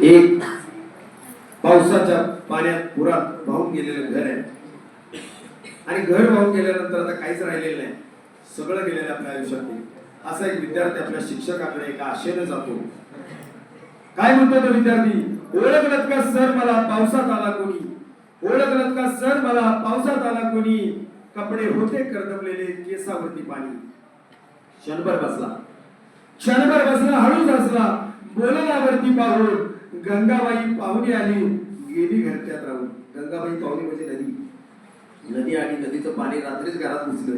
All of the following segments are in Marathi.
एक पावसाच्या पाण्यात पुरात वाहून गेलेलं घर आहे. आणि घर वाहून गेल्यानंतर आता काहीच राहिलेलं नाही. सगळं गेलेलं आपल्या आयुष्यात असा एक विद्यार्थी आपल्या शिक्षकाकडे एका आशेनं जातो. काय म्हणतो तो विद्यार्थी? ओळखलत का सर मला? पावसात आला कोणी? ओळखलत का सर मला? पावसात आला कोणी? कपडे होते करदमलेले केसावरती पाणी. क्षणभर बसला. क्षणभर बसला हळूच असला बोलण्यावरती पाहून गंगाबाई पाहुणे आली गेली घरच्यात राहून. गंगाबाई पाहुणे म्हणजे नदी. नदी आणि नदीचं पाणी रात्रीच घरात घुसलं.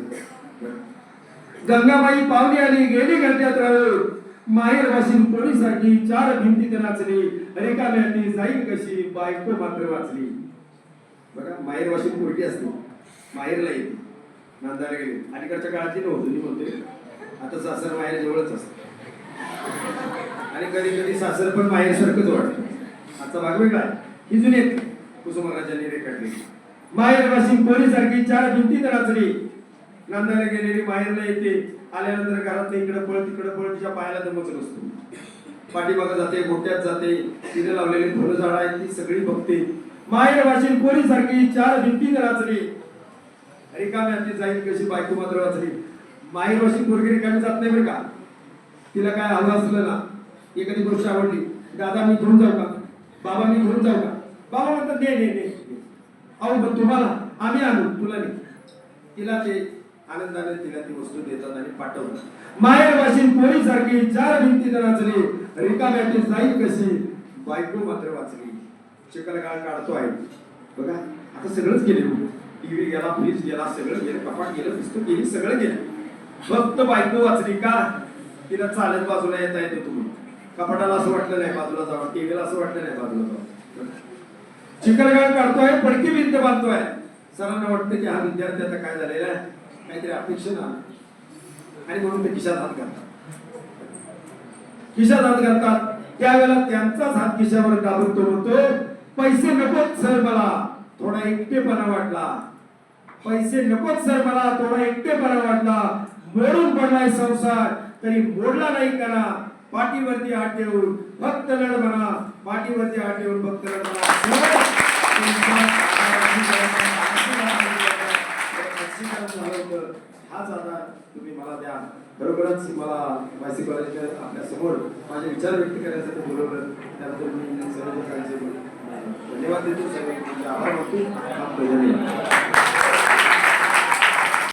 गंगाबाई पाहुणे आली गेली घरच्यात राहून. माहेर वाशिम कोणीसाठी चार भिंतीत नाचली. रेखाम्याती जाईल कशी बायको मात्र वाचली. बघा माहेर वाशिम पोरटी असते. माहेरला येते. नांदायला गेली. अलीकडच्या काळाची नव्हतं मी म्हणते आता सासर माहेर जवळच असत. आणि कधी कधी सासर पण माहेरसारखंच वाटतं. आजचा भाग वेगळा. ही जुनी कुसुमराजांनी रेखाटली. माहेर वाशिन पोळीसारखी चार भिंतीत नाचली नांदायला गेलेली माहेरला येते. आल्यानंतर घरात इकडे पळ तिकडे पळ तिच्या पायाला दमच नसतो पाठीमागं जाते गोट्यात जाते. तिने लावलेली फुलं झाड आहेत ती सगळी बघते. माहेर वाशिन पोरी सारखी चार भिंतीत नाचली रिकामी ती जाईल कशी बायको मात्र वाचली? माहेर वाशिन पोरगी रिकामी जात नाही बरं का? तिला काय हवं असलं ना? एखादी गोष्ट आवडली दादा मी घेऊन जाऊ का? बाबा मी घेऊन जाऊ का? बाबा म्हणतात दे ने अहो पण तुम्हाला आम्ही आणू तुला नाही तिला ते आनंदाने तिला ती वस्तू देतात आणि पाठवतात. माहेर वाशिन सारखी चार भिंती नाचली रिकाम्याची जाईल कशी? बायको मात्र वाचली. चिकल गाळ काढतो आहे. बघा आता सगळंच गेले हो. टीव्ही गेला फ्रीज गेला सगळं गेलं कपाट गेलं पुस्तक गेली सगळं गेलं. फक्त बायको वाचली का? तिला चालत बाजूला येता येतो तुम्ही. कपाटाला असं वाटलं नाही बाजूला जावं टीव्हीला असं वाटलं नाही बाजूला जावं चिखलगाळ काढतोय पडकी भिंत बांधतोय. सरांना वाटतं की हा विद्यार्थी आता काय झालेला आहे? काहीतरी अपेक्षा ना. आणि म्हणून ते खिशात हात घालतात. खिशात हात घालतात. त्यावेळेला त्यांचाच हात खिशावर दाबून तो म्हणतो पैसे नकोच सर मला. थोडा एकटेपणा वाटला. पैसे नकोच सर मला. थोडा एकटेपणा वाटला. मोडून पडलाय संसार. तरी मोडला नाही करा. पाठीवरती हात ठेवून भक्त लढ म्हणा. पाठीवरती हात ठेवून भक्त लढ म्हणा. हाच आता तुम्ही मला द्या. बरोबरच मला वायसी कॉलेजच्या आपल्यासमोर माझे विचार व्यक्त करण्यासाठी बरोबर त्याबद्दल मी सर्व काळजी धन्यवाद देतो. सर्व आभार मानतो.